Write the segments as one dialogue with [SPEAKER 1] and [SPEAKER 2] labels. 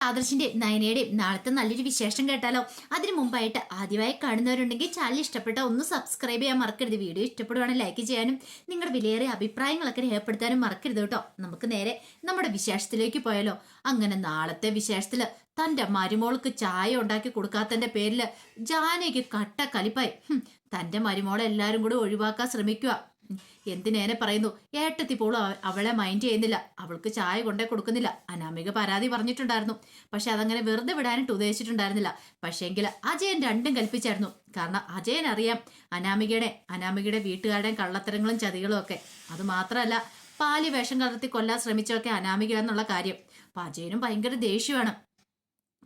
[SPEAKER 1] ആദർശിന്റെയും നയനയുടെയും നാളത്തെ നല്ലൊരു വിശേഷം കേട്ടാലോ? അതിനു മുമ്പായിട്ട് ആദ്യമായി കാണുന്നവരുണ്ടെങ്കിൽ ചാനൽ ഇഷ്ടപ്പെട്ട ഒന്ന് സബ്സ്ക്രൈബ് ചെയ്യാൻ മറക്കരുത്. വീഡിയോ ഇഷ്ടപ്പെടുവാണെങ്കിൽ ലൈക്ക് ചെയ്യാനും നിങ്ങളുടെ വിലയേറിയ അഭിപ്രായങ്ങളൊക്കെ രേഖപ്പെടുത്താനും മറക്കരുത് കേട്ടോ. നമുക്ക് നേരെ നമ്മുടെ വിശേഷത്തിലേക്ക് പോയാലോ? അങ്ങനെ നാളത്തെ വിശേഷത്തിൽ തന്റെ മരുമോൾക്ക് ചായ ഉണ്ടാക്കി കൊടുക്കാത്തന്റെ പേരിൽ ജാനയ്ക്ക് കട്ട കലിപ്പായി. തന്റെ മരുമോളെ എല്ലാരും കൂടെ ഒഴിവാക്കാൻ ശ്രമിക്കുക എന്തിനേനെ പറയുന്നു? ഏട്ടത്തി അവളെ മൈൻഡ് ചെയ്യുന്നില്ല. അവൾക്ക് ചായ കൊണ്ടേ കൊടുക്കുന്നില്ല. അനാമിക പരാതി പറഞ്ഞിട്ടുണ്ടായിരുന്നു. പക്ഷെ അതങ്ങനെ വെറുതെ വിടാനായിട്ട് ഉദ്ദേശിച്ചിട്ടുണ്ടായിരുന്നില്ല. പക്ഷേങ്കിൽ അജയൻ രണ്ടും കൽപ്പിച്ചായിരുന്നു. കാരണം അജയൻ അറിയാം അനാമികയുടെ അനാമികയുടെ വീട്ടുകാരുടെയും കള്ളത്തരങ്ങളും ചതികളും ഒക്കെ. അത് മാത്രമല്ല പാലി വേഷം കലർത്തി കൊല്ലാൻ ശ്രമിച്ചൊക്കെ അനാമിക എന്നുള്ള കാര്യം. അപ്പൊ അജയനും ഭയങ്കര ദേഷ്യമാണ്.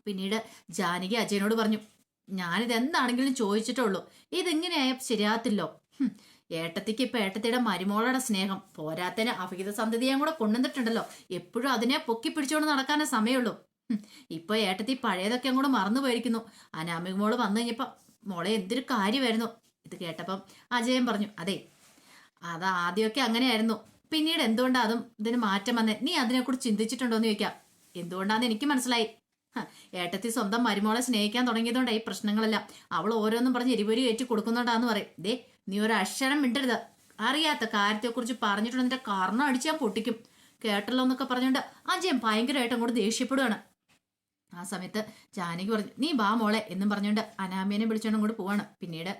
[SPEAKER 1] പിന്നീട് ജാനകി അജയനോട് പറഞ്ഞു ഞാനിത് എന്താണെങ്കിലും ചോദിച്ചിട്ടുള്ളൂ ഇതിങ്ങനെയായ ശരിയാകത്തില്ലോ. ഹും, ഏട്ടത്തിക്ക് ഇപ്പൊ ഏട്ടത്തിയുടെ മരുമോളുടെ സ്നേഹം. പോരാത്തന് അഭിഹിത സന്തതിയെ കൂടെ കൊണ്ടുവന്നിട്ടുണ്ടല്ലോ. എപ്പോഴും അതിനെ പൊക്കി പിടിച്ചുകൊണ്ട് നടക്കാനേ സമയമുള്ളൂ. ഇപ്പൊ ഏട്ടത്തി പഴയതൊക്കെ അങ്ങോട്ട് മറന്നു പോയിരിക്കുന്നു. അനാമിക മോൾ വന്നു കഴിഞ്ഞപ്പോ മോളെ എന്തൊരു കാര്യമായിരുന്നു. ഇത് കേട്ടപ്പം അജയൻ പറഞ്ഞു അതെ അത് ആദ്യമൊക്കെ അങ്ങനെയായിരുന്നു. പിന്നീട് എന്തുകൊണ്ടാ അതും ഇതിന് മാറ്റം വന്നേ? നീ അതിനെക്കുറിച്ച് ചിന്തിച്ചിട്ടുണ്ടോ എന്ന് ചോദിക്കാം. എന്തുകൊണ്ടാന്ന് എനിക്ക് മനസ്സിലായി. ഏട്ടത്തി സ്വന്തം മരുമോളെ സ്നേഹിക്കാൻ തുടങ്ങിയതുകൊണ്ടാണ് ഈ പ്രശ്നങ്ങളെല്ലാം. അവൾ ഓരോന്നും പറഞ്ഞ് എരിപൊരി കയറ്റി കൊടുക്കുന്നുണ്ടാന്ന് പറയും. ദേ നീ ഒരു അക്ഷരം മിണ്ടരുത്. അറിയാത്ത കാര്യത്തെക്കുറിച്ച് പറഞ്ഞിട്ടുണ്ട്. നിന്റെ അടിച്ച് ഞാൻ പൊട്ടിക്കും. കേട്ടല്ലോ എന്നൊക്കെ പറഞ്ഞുകൊണ്ട് അജയൻ ഭയങ്കരമായിട്ട് അങ്ങോട്ട് ദേഷ്യപ്പെടുകയാണ് ആ സമയത്ത് ജാനകി പറഞ്ഞു നീ ബാ മോളെ എന്നും പറഞ്ഞുകൊണ്ട് അനാമിയനെ വിളിച്ചുകൊണ്ട് അങ്ങോട്ട് പോവാണ്. പിന്നീട്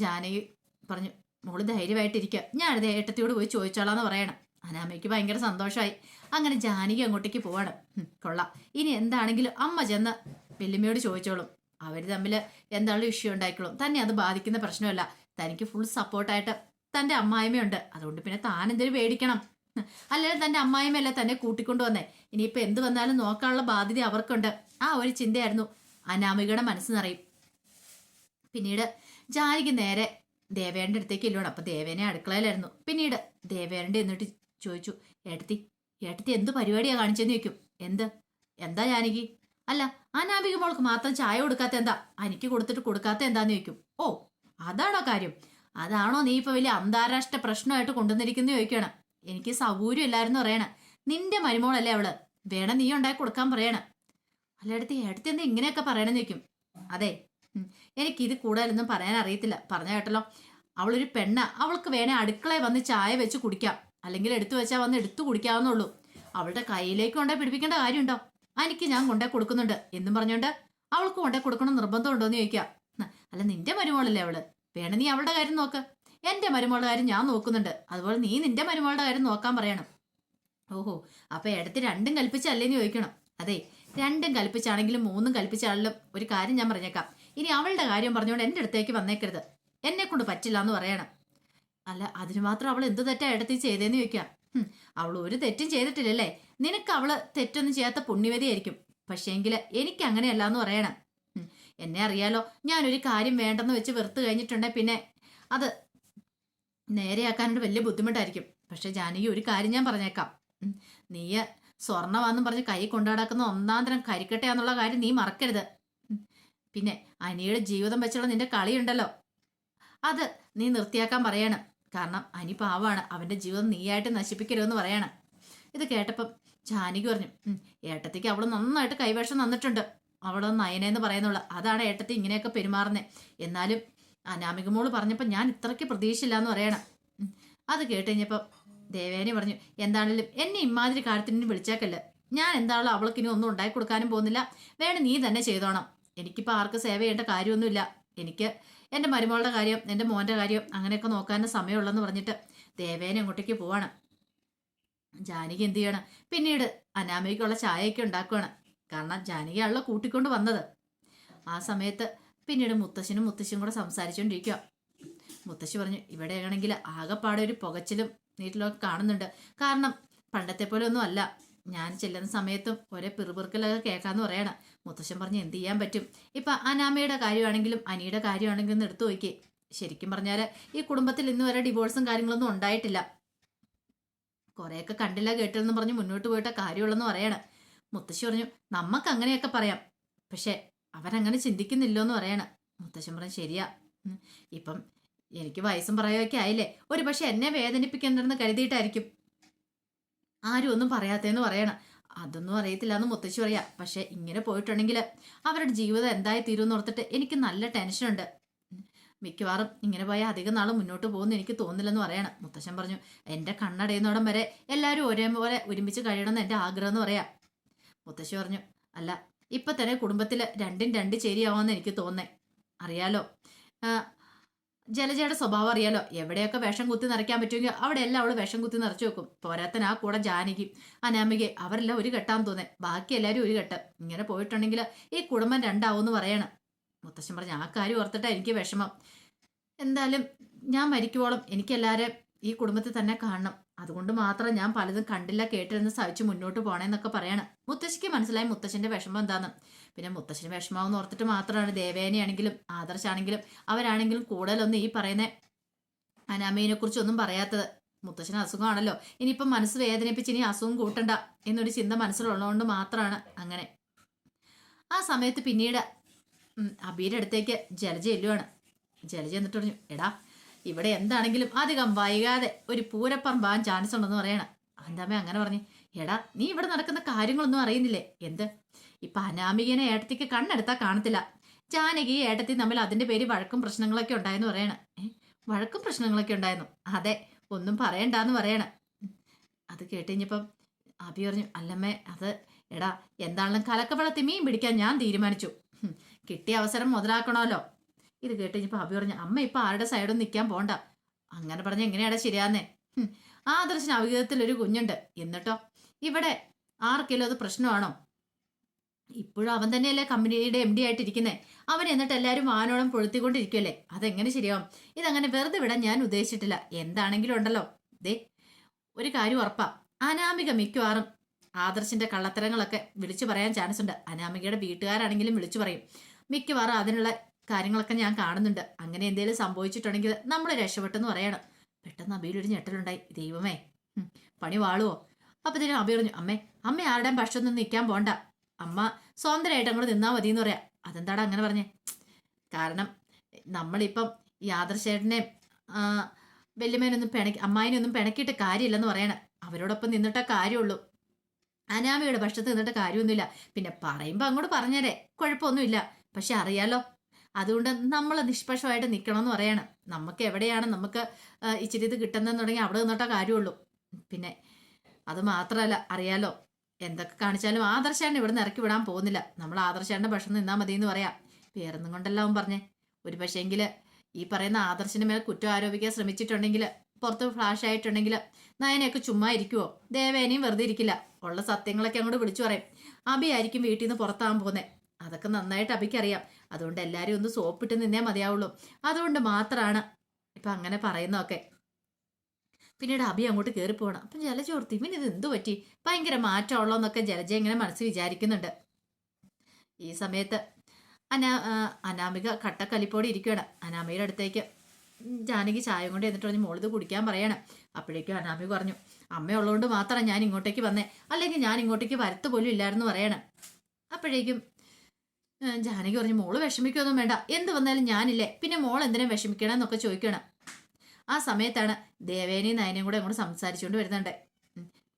[SPEAKER 1] ജാനകി പറഞ്ഞു മോൾ ധൈര്യമായിട്ടിരിക്കുക ഞാനത് ഏട്ടത്തിയോട് പോയി ചോദിച്ചോളാന്ന് പറയണം. അനാമയ്ക്ക് ഭയങ്കര സന്തോഷമായി. അങ്ങനെ ജാനകി അങ്ങോട്ടേക്ക് പോവാണ്. കൊള്ളാം. ഇനി എന്താണെങ്കിലും അമ്മ ചെന്ന് വെല്ലുമ്മയോട് ചോദിച്ചോളും. അവർ തമ്മിൽ എന്താണെങ്കിലും ഇഷ്യൂ ഉണ്ടായിക്കോളും. തന്നെ അത് ബാധിക്കുന്ന പ്രശ്നമല്ല. തനിക്ക് ഫുൾ സപ്പോർട്ടായിട്ട് തന്റെ അമ്മായിമ്മയുണ്ട്. അതുകൊണ്ട് പിന്നെ താൻ എന്തൊരു പേടിക്കണം? അല്ലെങ്കിൽ തന്റെ അമ്മായിമ്മയല്ല തന്നെ കൂട്ടിക്കൊണ്ടു വന്നേ? ഇനിയിപ്പോ എന്ത് വന്നാലും നോക്കാനുള്ള ബാധ്യത അവർക്കുണ്ട്. ആ ഒരു ചിന്തയായിരുന്നു. അനാമികയുടെ മനസ്സ് നിറയും. പിന്നീട് ജാനകി നേരെ ദേവേന്റെ അടുത്തേക്ക് ഇല്ലോണം അപ്പൊ ദേവേനെ അടുക്കളയിലായിരുന്നു. പിന്നീട് ദേവേന്റെ എന്നിട്ട് ചോദിച്ചു ഏട്ടത്തി ഏട്ടത്തി എന്ത് പരിപാടിയാ കാണിച്ചെന്ന് ചോദിക്കും. എന്ത്? എന്താ ജാനകി? അല്ല അനാമിക മോൾക്ക് മാത്രം ചായ കൊടുക്കാത്ത എന്താ? എനിക്ക് കൊടുത്തിട്ട് കൊടുക്കാത്ത എന്താന്ന് ചോദിക്കും. ഓ അതാണോ കാര്യം. അതാണോ നീ ഇപ്പൊ വലിയ അന്താരാഷ്ട്ര പ്രശ്നമായിട്ട് കൊണ്ടുവന്നിരിക്കുന്നു ചോദിക്കണം. എനിക്ക് സൗകര്യം ഇല്ലായിരുന്നു പറയണ. നിന്റെ മരുമോളല്ലേ അവൾ. വേണം നീ ഉണ്ടാക്കി കൊടുക്കാൻ പറയണ. അല്ല എടുത്ത് ഏട്ടത്തി എന്താ ഇങ്ങനെയൊക്കെ പറയണെന്ന് ചോദിക്കും. അതെ എനിക്കിത് കൂടുതലൊന്നും പറയാൻ അറിയത്തില്ല. പറഞ്ഞ കേട്ടല്ലോ. അവളൊരു പെണ്ണ. അവൾക്ക് വേണേ അടുക്കളയിൽ വന്ന് ചായ വെച്ച് കുടിക്കാം. അല്ലെങ്കിൽ എടുത്തു വെച്ചാൽ വന്ന് എടുത്തു കുടിക്കാവുന്നുള്ളൂ. അവളുടെ കയ്യിലേക്ക് കൊണ്ടേ പിടിപ്പിക്കേണ്ട കാര്യമുണ്ടോ? എനിക്ക് ഞാൻ കൊണ്ടേ കൊടുക്കുന്നുണ്ട്. എന്നും പറഞ്ഞുകൊണ്ട് അവൾക്ക് കൊണ്ടേ കൊടുക്കണം നിർബന്ധമുണ്ടോ എന്ന് ചോദിക്കാം. അല്ല നിന്റെ മരുമോളല്ലേ അവൾ? വേണം നീ അവളുടെ കാര്യം നോക്ക്. എന്റെ മരുമോളുടെ കാര്യം ഞാൻ നോക്കുന്നുണ്ട്. അതുപോലെ നീ നിന്റെ മരുമോളുടെ കാര്യം നോക്കാൻ പറയണം. ഓഹോ അപ്പൊ ഇടത്ത് രണ്ടും കൽപ്പിച്ചല്ലേന്ന് ചോദിക്കണം. അതെ രണ്ടും കൽപ്പിച്ചാണെങ്കിലും മൂന്നും കൽപ്പിച്ചാണെങ്കിലും ഒരു കാര്യം ഞാൻ പറഞ്ഞേക്കാം. ഇനി അവളുടെ കാര്യം പറഞ്ഞുകൊണ്ട് എന്റെ അടുത്തേക്ക് വന്നേക്കരുത്. എന്നെ കൊണ്ട് പറ്റില്ല എന്ന് പറയണം. അല്ല അതിന് മാത്രം അവൾ എന്ത് തെറ്റാ ഇടത്തി ചെയ്തേന്ന് ചോദിക്കാം. അവൾ ഒരു തെറ്റും ചെയ്തിട്ടില്ലല്ലേ? നിനക്ക് അവൾ തെറ്റൊന്നും ചെയ്യാത്ത പുണ്യവതിയായിരിക്കും പക്ഷേങ്കിൽ എനിക്ക് അങ്ങനെയല്ല എന്ന് പറയണം. എന്നെ അറിയാലോ. ഞാനൊരു കാര്യം വേണ്ടെന്ന് വെച്ച് വെറുത്ത് കഴിഞ്ഞിട്ടുണ്ടെ പിന്നെ. അത് നേരെയാക്കാനൊരു വലിയ ബുദ്ധിമുട്ടായിരിക്കും. പക്ഷെ ജാനകി ഒരു കാര്യം ഞാൻ പറഞ്ഞേക്കാം. നീ നീ സ്വർണമാന്നും പറഞ്ഞ് കൈ കൊണ്ടുനടക്കുന്ന ഒന്നാം തരം കരിക്കട്ടെയാന്നുള്ള കാര്യം നീ മറക്കരുത്. പിന്നെ അനിയുടെ ജീവിതം വെച്ചുള്ള നിന്റെ കളിയുണ്ടല്ലോ. അത് നീ നിർത്തിയാക്കാൻ പറയണം. കാരണം അനി പാവാണ്. അവന്റെ ജീവിതം നീയായിട്ട് നശിപ്പിക്കരുതെന്ന് പറയണം. ഇത് കേട്ടപ്പം ജാനകി പറഞ്ഞു ഏട്ടത്തേക്ക് അവൾ നന്നായിട്ട് കൈവേഷം തന്നിട്ടുണ്ട്. അവൾ നയനെന്ന് പറയുന്നുള്ള. അതാണ് ഏട്ടത്തി ഇങ്ങനെയൊക്കെ പെരുമാറുന്നത് എന്നാലും അനാമിക മോൾ പറഞ്ഞപ്പോൾ ഞാൻ ഇത്രയ്ക്ക് പ്രതീക്ഷയില്ല എന്ന് പറയണം അത് കേട്ട് കഴിഞ്ഞപ്പോൾ ദേവേനി പറഞ്ഞു എന്താണെങ്കിലും എന്നെ ഇമാതിരി കാര്യത്തിന് വിളിച്ചേക്കല്ല. ഞാൻ എന്താണല്ലോ അവൾക്ക് ഇനി ഒന്നും ഉണ്ടാക്കി കൊടുക്കാനും പോകുന്നില്ല. വേണം നീ തന്നെ ചെയ്തോണം. എനിക്കിപ്പോൾ ആർക്ക് സേവ ചെയ്യേണ്ട കാര്യമൊന്നുമില്ല. എനിക്ക് എന്റെ മരുമകളുടെ കാര്യം എന്റെ മോന്റെ കാര്യം അങ്ങനെയൊക്കെ നോക്കാനും സമയമുള്ളെന്ന് പറഞ്ഞിട്ട് ദേവേനെ അങ്ങോട്ടേക്ക് പോവാണ്. ജാനകി എന്ത് ചെയ്യണം? പിന്നീട് അനാമയ്ക്കുള്ള ചായയൊക്കെ ഉണ്ടാക്കുവാണ്. കാരണം ജാനകിയാണല്ലോ കൂട്ടിക്കൊണ്ട് വന്നത്. ആ സമയത്ത് പിന്നീട് മുത്തശ്ശനും മുത്തശ്ശിയും കൂടെ സംസാരിച്ചുകൊണ്ടിരിക്കുക മുത്തശ്ശി പറഞ്ഞു ഇവിടെ ആണെങ്കിൽ ആകെപ്പാടെ ഒരു പുകച്ചിലും നീട്ടിലൊക്കെ കാണുന്നുണ്ട്. കാരണം പണ്ടത്തെ പോലെ ഒന്നും അല്ല. ഞാൻ ചെല്ലുന്ന സമയത്തും ഒരേ പിറുപിറുക്കലൊക്കെ കേൾക്കാമെന്ന് പറയണം. മുത്തശ്ശൻ പറഞ്ഞ് എന്ത് ചെയ്യാൻ പറ്റും? ഇപ്പം അനാമയുടെ കാര്യമാണെങ്കിലും അനിയുടെ കാര്യമാണെങ്കിലും ഒന്ന് എടുത്തു നോക്കി ശരിക്കും പറഞ്ഞാൽ ഈ കുടുംബത്തിൽ ഇന്ന് വരെ ഡിവോഴ്സും കാര്യങ്ങളൊന്നും ഉണ്ടായിട്ടില്ല. കുറേയൊക്കെ കണ്ടില്ല കേട്ടില്ലെന്ന് പറഞ്ഞ് മുന്നോട്ട് പോയിട്ട് കാര്യമുള്ളെന്ന് പറയണം. മുത്തശ്ശി പറഞ്ഞു നമ്മക്ക് അങ്ങനെയൊക്കെ പറയാം. പക്ഷെ അവരങ്ങനെ ചിന്തിക്കുന്നില്ലോ എന്ന് പറയണം. മുത്തശ്ശൻ പറഞ്ഞു ശരിയാ. ഇപ്പം എനിക്ക് വയസ്സും പറയുകയൊക്കെ ആയില്ലേ. ഒരു പക്ഷെ എന്നെ വേദനിപ്പിക്കണ്ടെന്ന് കരുതിയിട്ടായിരിക്കും. ആരും ഒന്നും പറയാത്തേന്ന് പറയണം. അതൊന്നും അറിയത്തില്ല എന്ന് മുത്തശ്ശി പറയാ. പക്ഷെ ഇങ്ങനെ പോയിട്ടുണ്ടെങ്കിൽ അവരുടെ ജീവിതം എന്തായി തീരുമെന്ന് ഓർത്തിട്ട് എനിക്ക് നല്ല ടെൻഷനുണ്ട് മിക്കവാറും ഇങ്ങനെ പോയാൽ അധികം നാൾ മുന്നോട്ട് പോകുമെന്ന് എനിക്ക് തോന്നില്ലെന്ന് പറയണം. മുത്തശ്ശൻ പറഞ്ഞു എന്റെ കണ്ണടയുന്നോടം വരെ എല്ലാവരും ഒരേപോലെ ഒരുമിച്ച് കഴിയണമെന്ന് എന്റെ ആഗ്രഹം എന്ന് പറയാം. മുത്തശ്ശി പറഞ്ഞു അല്ല ഇപ്പൊ തന്നെ കുടുംബത്തിൽ രണ്ടും രണ്ട് ചേരിയാവാന്ന് എനിക്ക് തോന്നേ അറിയാലോ. ജലജയുടെ സ്വഭാവം അറിയാലോ. എവിടെയൊക്കെ വിഷം കുത്തി നിറയ്ക്കാൻ പറ്റുമെങ്കിൽ അവിടെ എല്ലാം അവൾ വിഷം കുത്തി നിറച്ചു വെക്കും. പോരാത്തന ആ കൂടെ ജാനകി അനാമിക അവരെല്ലാം ഒരു കെട്ടാന്ന് തോന്നേ. ബാക്കി എല്ലാവരും ഒരു കെട്ട് ഇങ്ങനെ പോയിട്ടുണ്ടെങ്കിൽ ഈ കുടുംബം രണ്ടാവും പറയണം. മുത്തശ്ശൻ പറഞ്ഞു ആ കാര്യം ഓർത്തിട്ടാ എനിക്ക് വിഷമം. എന്തായാലും ഞാൻ മരിക്കുവോളം എനിക്കെല്ലാവരും ഈ കുടുംബത്തിൽ തന്നെ കാണണം. അതുകൊണ്ട് മാത്രം ഞാൻ പലതും കണ്ടില്ല കേട്ടിരുന്ന് സഹിച്ച് മുന്നോട്ട് പോണേന്നൊക്കെ പറയണം. മുത്തശ്ശിക്ക് മനസ്സിലായി മുത്തശ്ശന്റെ വിഷമം എന്താന്ന്. പിന്നെ മുത്തശ്ശന് വിഷമാവെന്ന് ഓർത്തിട്ട് മാത്രമാണ് ദേവേനയാണെങ്കിലും ആദർശാണെങ്കിലും അവരാണെങ്കിലും കൂടുതലൊന്നും ഈ പറയുന്ന അനാമയെ കുറിച്ചൊന്നും പറയാത്തത്. മുത്തശ്ശന് അസുഖമാണല്ലോ. ഇനിയിപ്പം മനസ്സ് വേദനിപ്പിച്ച് ഇനി അസുഖം കൂട്ടണ്ട എന്നൊരു ചിന്ത മനസ്സിലുള്ളതുകൊണ്ട് മാത്രമാണ് അങ്ങനെ. ആ സമയത്ത് പിന്നീട് അബീരടുത്തേക്ക് അടുത്തേക്ക് ജലജ എല്ലുവാണ് ജലജ എന്നിട്ട് പറഞ്ഞു എടാ ഇവിടെ എന്താണെങ്കിലും അധികം വൈകാതെ ഒരു പൂരപ്പറമ്പാൻ ചാൻസ് ഉണ്ടെന്ന് പറയണം. അന്താമ്മ അങ്ങനെ പറഞ്ഞു എടാ നീ ഇവിടെ നടക്കുന്ന കാര്യങ്ങളൊന്നും അറിയുന്നില്ലേ? എന്ത്? ഇപ്പൊ അനാമികനെ ഏട്ടത്തിക്ക് കണ്ണെടുത്താ കാണത്തില്ല. ജാനകി ഏട്ടത്തി തമ്മിൽ അതിന്റെ പേര് വഴക്കും പ്രശ്നങ്ങളൊക്കെ ഉണ്ടായെന്ന് പറയണ. വഴക്കും പ്രശ്നങ്ങളൊക്കെ ഉണ്ടായിരുന്നു അതെ ഒന്നും പറയണ്ടെന്ന് പറയണ. അത് കേട്ടുകഴിഞ്ഞപ്പം അബി പറഞ്ഞു അല്ലമ്മേ അത് എടാ എന്താണെങ്കിലും കലക്കവള മീൻ പിടിക്കാൻ ഞാൻ തീരുമാനിച്ചു. കിട്ടിയ അവസരം മുതലാക്കണമല്ലോ. ഇത് കേട്ട് കഴിഞ്ഞപ്പോൾ അഭി പറഞ്ഞു അമ്മ ഇപ്പൊ ആരുടെ സൈഡും നിൽക്കാൻ പോണ്ട. അങ്ങനെ പറഞ്ഞ എങ്ങനെയാടാ ശരിയാന്നേ ആദർശന് അവിഹിതത്തിൽ ഒരു കുഞ്ഞുണ്ട്. എന്നിട്ടോ? ഇവിടെ ആർക്കെങ്കിലും അത് പ്രശ്നമാണോ? ഇപ്പോഴും അവൻ തന്നെയല്ലേ കമ്പനിയുടെ എം ഡി ആയിട്ടിരിക്കുന്നേ. അവൻ എന്നിട്ട് എല്ലാവരും വാനോളം പൊഴുത്തിക്കൊണ്ടിരിക്കുമല്ലേ അതെങ്ങനെ ശരിയാവും? ഇതങ്ങനെ വെറുതെ വിടാൻ ഞാൻ ഉദ്ദേശിച്ചിട്ടില്ല. എന്താണെങ്കിലും ഉണ്ടല്ലോ. ദേ ഒരു കാര്യം ഉറപ്പാ. അനാമിക മിക്കവാറും ആദർശിന്റെ കള്ളത്തരങ്ങളൊക്കെ വിളിച്ചു പറയാൻ ചാൻസ് ഉണ്ട്. അനാമികയുടെ വീട്ടുകാരാണെങ്കിലും വിളിച്ചു പറയും. മിക്കവാറും അതിനുള്ള കാര്യങ്ങളൊക്കെ ഞാൻ കാണുന്നുണ്ട്. അങ്ങനെ എന്തെങ്കിലും സംഭവിച്ചിട്ടുണ്ടെങ്കിൽ നമ്മൾ രക്ഷപ്പെട്ടെന്ന് പറയണം. പെട്ടെന്ന് അബിയിലൊരു ഞെട്ടലുണ്ടായി. ദൈവമേ പണി വാളുവോ? അപ്പൊ ഇതിന് അബി പറഞ്ഞു അമ്മേ അമ്മ ആരുടെയും പക്ഷത്തൊന്നും നിൽക്കാൻ പോണ്ട. അമ്മ സ്വന്തമായിട്ട് അങ്ങോട്ട് നിന്നാ മതി എന്ന് പറയാം. അതെന്താടാ അങ്ങനെ പറഞ്ഞേ? കാരണം നമ്മളിപ്പം യാദർശേട്ടനെയും വല്യമ്മേനൊന്നും പിണക്കി അമ്മായിനൊന്നും പിണക്കിയിട്ട് കാര്യമില്ലെന്ന് പറയണം. അവരോടൊപ്പം നിന്നിട്ടേ കാര്യമുള്ളൂ. അനാമയുടെ പക്ഷത്ത് നിന്നിട്ട് കാര്യമൊന്നുമില്ല. പിന്നെ പറയുമ്പോൾ അങ്ങോട്ട് പറഞ്ഞേരെ. കുഴപ്പമൊന്നുമില്ല. പക്ഷെ അറിയാലോ അതുകൊണ്ട് നമ്മൾ നിഷ്പക്ഷമായിട്ട് നിൽക്കണം എന്ന് പറയണം. നമുക്ക് എവിടെയാണ് നമുക്ക് ഇച്ചിരി ഇത് കിട്ടുന്നതെന്ന് തുടങ്ങി അവിടെ നിന്നിട്ടേ കാര്യമുള്ളൂ. പിന്നെ അത് മാത്രമല്ല അറിയാലോ എന്തൊക്കെ കാണിച്ചാലും ആദർശാണ് ഇവിടെ നിന്ന് ഇറക്കി വിടാൻ പോകുന്നില്ല. നമ്മൾ ആദർശാണ്ട് ഭക്ഷണം നിന്നാൽ മതി എന്ന് പറയാം. വേറൊന്നും കൊണ്ടല്ല അവൻ പറഞ്ഞേ. ഒരു പക്ഷേങ്കിൽ ഈ പറയുന്ന ആദർശിന് മേൽ കുറ്റം ആരോപിക്കാൻ ശ്രമിച്ചിട്ടുണ്ടെങ്കിൽ പുറത്ത് ഫ്ലാഷ് ആയിട്ടുണ്ടെങ്കിൽ നയനയൊക്കെ ചുമ്മാ ഇരിക്കുവോ? ദേവേനയും വെറുതെ ഇരിക്കില്ല. ഉള്ള സത്യങ്ങളൊക്കെ അങ്ങോട്ട് വിളിച്ചു പറയും. അബി ആയിരിക്കും വീട്ടിൽ നിന്ന് പുറത്താകാൻ പോകുന്നത് അതൊക്കെ നന്നായിട്ട് അബിക്കറിയാം അതുകൊണ്ട് എല്ലാവരും ഒന്ന് സോപ്പിട്ട് നിന്നേ മതിയാവുള്ളൂ. അതുകൊണ്ട് മാത്രമാണ് ഇപ്പം അങ്ങനെ പറയുന്നതൊക്കെ. പിന്നീട് അഭി അങ്ങോട്ട് കയറി പോകണം അപ്പം ജലജ ഓർത്തി ഇവൻ ഇത് എന്തു പറ്റി? ഭയങ്കര മാറ്റമുള്ളതെന്നൊക്കെ ജലജ ഇങ്ങനെ മനസ്സിൽ വിചാരിക്കുന്നുണ്ട്. ഈ സമയത്ത് അനാ അനാമിക കട്ടക്കലിപ്പോടെ ഇരിക്കുകയാണ് അനാമികയുടെ അടുത്തേക്ക് ജാനകി ചായ കൊണ്ട് എന്നിട്ട് പറഞ്ഞ് മോളിത് കുടിക്കാൻ പറയണം. അപ്പോഴേക്കും അനാമിക പറഞ്ഞു അമ്മയുള്ളതുകൊണ്ട് മാത്രമാണ് ഞാൻ ഇങ്ങോട്ടേക്ക് വന്നേ. അല്ലെങ്കിൽ ഞാൻ ഇങ്ങോട്ടേക്ക് വരത്ത് പോലും ഇല്ലായിരുന്നു പറയണം. അപ്പോഴേക്കും ജാനകി പറഞ്ഞു മോൾ വിഷമിക്കൊന്നും വേണ്ട. എന്ത് വന്നാലും ഞാനില്ലേ. പിന്നെ മോൾ എന്തിനും വിഷമിക്കണം എന്നൊക്കെ ചോദിക്കണം. ആ സമയത്താണ് ദേവേനയും നയനയും കൂടെ അങ്ങോട്ട് സംസാരിച്ചുകൊണ്ട് വരുന്നുണ്ട്.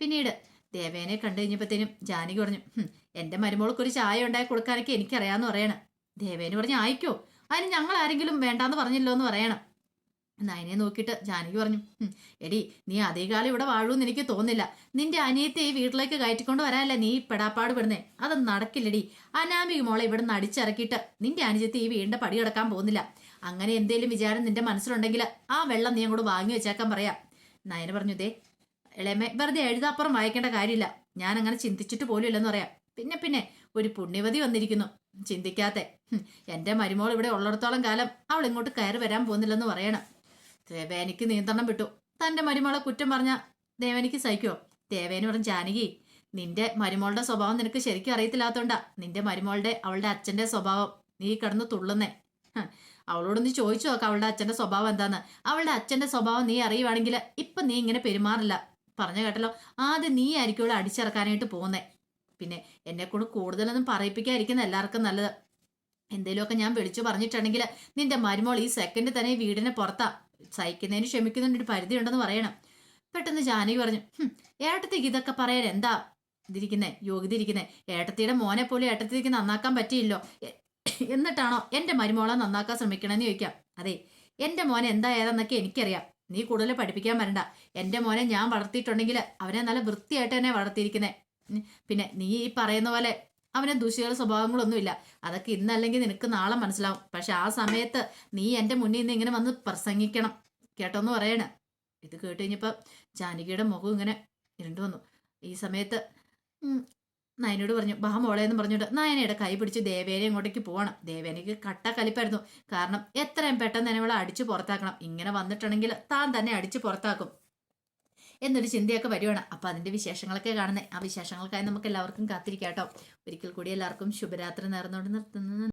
[SPEAKER 1] പിന്നീട് ദേവേനെ കണ്ടു കഴിഞ്ഞപ്പോഴത്തേനും ജാനകി പറഞ്ഞു എന്റെ മരുമോൾക്കൊരു ചായ ഉണ്ടാക്കി കൊടുക്കാനൊക്കെ എനിക്കറിയാമെന്ന് പറയണം. ദേവേന് പറഞ്ഞു ആയിക്കോ. അതിന് ഞങ്ങൾ ആരെങ്കിലും വേണ്ടാന്ന് പറഞ്ഞില്ലോ എന്ന് പറയണം. നയനെ നോക്കിയിട്ട് ജാനകി പറഞ്ഞു എടി നീ അതേ അധികകാലം ഇവിടെ വാഴൂന്ന് എനിക്ക് തോന്നില്ല നിന്റെ അനിയത്തെ ഈ വീട്ടിലേക്ക് കയറ്റിക്കൊണ്ട് വരാനല്ല നീ പെടാപ്പാട് പെടുന്നേ? അത് നടക്കില്ലടി. അനാമിക മോളെ ഇവിടെ നിന്ന് അടിച്ചിറക്കിയിട്ട് നിന്റെ അനുജത്തെ ഈ വീടിന്റെ പടി കിടക്കാൻ പോകുന്നില്ല. അങ്ങനെ എന്തേലും വിചാരം നിന്റെ മനസ്സിലുണ്ടെങ്കിൽ ആ വെള്ളം നീ അങ്ങോട്ട് വാങ്ങി വെച്ചേക്കാൻ പറയാം. നയന പറഞ്ഞു ദേ ഇളയമേ വെറുതെ എഴുതാപ്പുറം വായിക്കേണ്ട കാര്യമില്ല. ഞാൻ അങ്ങനെ ചിന്തിച്ചിട്ട് പോലും ഇല്ലെന്ന് പറയാം. പിന്നെ പിന്നെ ഒരു പുണ്യവതി വന്നിരിക്കുന്നു. ചിന്തിക്കാത്തെ. എന്റെ മരുമോൾ ഇവിടെ ഉള്ളിടത്തോളം കാലം അവൾ ഇങ്ങോട്ട് കയറി വരാൻ പോകുന്നില്ലെന്ന് പറയണം. ദേവേനിക്ക് നിയന്ത്രണം വിട്ടു. തന്റെ മരുമോളെ കുറ്റം പറഞ്ഞ ദേവേനിക്ക് സഹിക്കോ ദേവേന് പറഞ്ഞ ജാനകി നിന്റെ മരുമോളുടെ സ്വഭാവം നിനക്ക് ശരിക്കും അറിയത്തില്ലാത്തോണ്ടാ. നിന്റെ മരുമോളുടെ അവളുടെ അച്ഛന്റെ സ്വഭാവം നീ കിടന്ന് തുള്ളുന്നേ. അവളോട് നീ ചോദിച്ചു നോക്കാം അവളുടെ അച്ഛന്റെ സ്വഭാവം എന്താന്ന്. അവളുടെ അച്ഛന്റെ സ്വഭാവം നീ അറിയുവാണെങ്കിൽ ഇപ്പൊ നീ ഇങ്ങനെ പെരുമാറില്ല. പറഞ്ഞു കേട്ടല്ലോ? ആദ്യം നീ ആയിരിക്കും അവളെ അടിച്ചിറക്കാനായിട്ട് പോകുന്നേ. പിന്നെ എന്നെ കൊണ്ട് കൂടുതലൊന്നും പറയിപ്പിക്കാതിരിക്കുന്ന എല്ലാവർക്കും നല്ലത്. എന്തെങ്കിലുമൊക്കെ ഞാൻ വിളിച്ചു പറഞ്ഞിട്ടുണ്ടെങ്കിൽ നിന്റെ മരുമോൾ ഈ സെക്കൻഡ് തന്നെ വീടിനെ പുറത്താ. സഹിക്കുന്നതിന് ക്ഷമിക്കുന്നതിന് ഒരു പരിധി ഉണ്ടെന്ന് പറയണം. പെട്ടെന്ന് ജാനകി പറഞ്ഞു "ഹും, ഏട്ടത്തേക്ക് ഇതൊക്കെ പറയാൻ എന്താ ഇതിരിക്കുന്നേ? യോഗ്യത ഇരിക്കുന്നേ? ഏട്ടത്തിയുടെ മോനെ പോലും ഏട്ടത്തേക്ക് നന്നാക്കാൻ പറ്റിയില്ലോ? എന്നിട്ടാണോ എന്റെ മരുമോളെ നന്നാക്കാൻ ശ്രമിക്കണമെന്ന് ചോദിക്കാം അതെ എന്റെ മോനെ എന്താ ഏതാന്നൊക്കെ എനിക്കറിയാം. നീ കൂടുതൽ പഠിപ്പിക്കാൻ വരണ്ട. എന്റെ മോനെ ഞാൻ വളർത്തിയിട്ടുണ്ടെങ്കിൽ അവനെ നല്ല വൃത്തിയായിട്ട് തന്നെ വളർത്തിയിരിക്കുന്നത് പിന്നെ നീ ഈ പറയുന്ന പോലെ അവന് ദുശീല സ്വഭാവങ്ങളൊന്നുമില്ല. അതൊക്കെ ഇന്നല്ലെങ്കിൽ നിനക്ക് നാളെ മനസ്സിലാവും. പക്ഷെ ആ സമയത്ത് നീ എന്റെ മുന്നിൽ നിന്ന് ഇങ്ങനെ വന്ന് പ്രസംഗിക്കണം. കേട്ടോന്ന് പറയണ. ഇത് കേട്ട് കഴിഞ്ഞപ്പോൾ ജാനകിയുടെ മുഖം ഇങ്ങനെ ഇരുണ്ടു വന്നു. ഈ സമയത്ത് നയനോട് പറഞ്ഞു ബാ മോളെ എന്ന് പറഞ്ഞിട്ട് നയനയുടെ കൈ പിടിച്ച് ദേവേനെ ഇങ്ങോട്ടേക്ക് പോകണം. ദേവേനയ്ക്ക് കട്ട കലിപ്പായിരുന്നു. കാരണം എത്രയും പെട്ടെന്ന് തന്നെ ഇവളെ അടിച്ചു പുറത്താക്കണം. ഇങ്ങനെ വന്നിട്ടുണ്ടെങ്കിൽ താൻ തന്നെ അടിച്ചു പുറത്താക്കും. എന്നൊരു ചിന്തയൊക്കെ വരുവാണ്. അപ്പൊ അതിന്റെ വിശേഷങ്ങളൊക്കെ കാണുന്നത് ആ വിശേഷങ്ങൾക്കായി നമുക്ക് എല്ലാവർക്കും കാത്തിരിക്കാം കേട്ടോ. ഒരിക്കൽ കൂടി എല്ലാവർക്കും ശുഭരാത്രി നേർന്നുകൊണ്ട് നിർത്തുന്നു.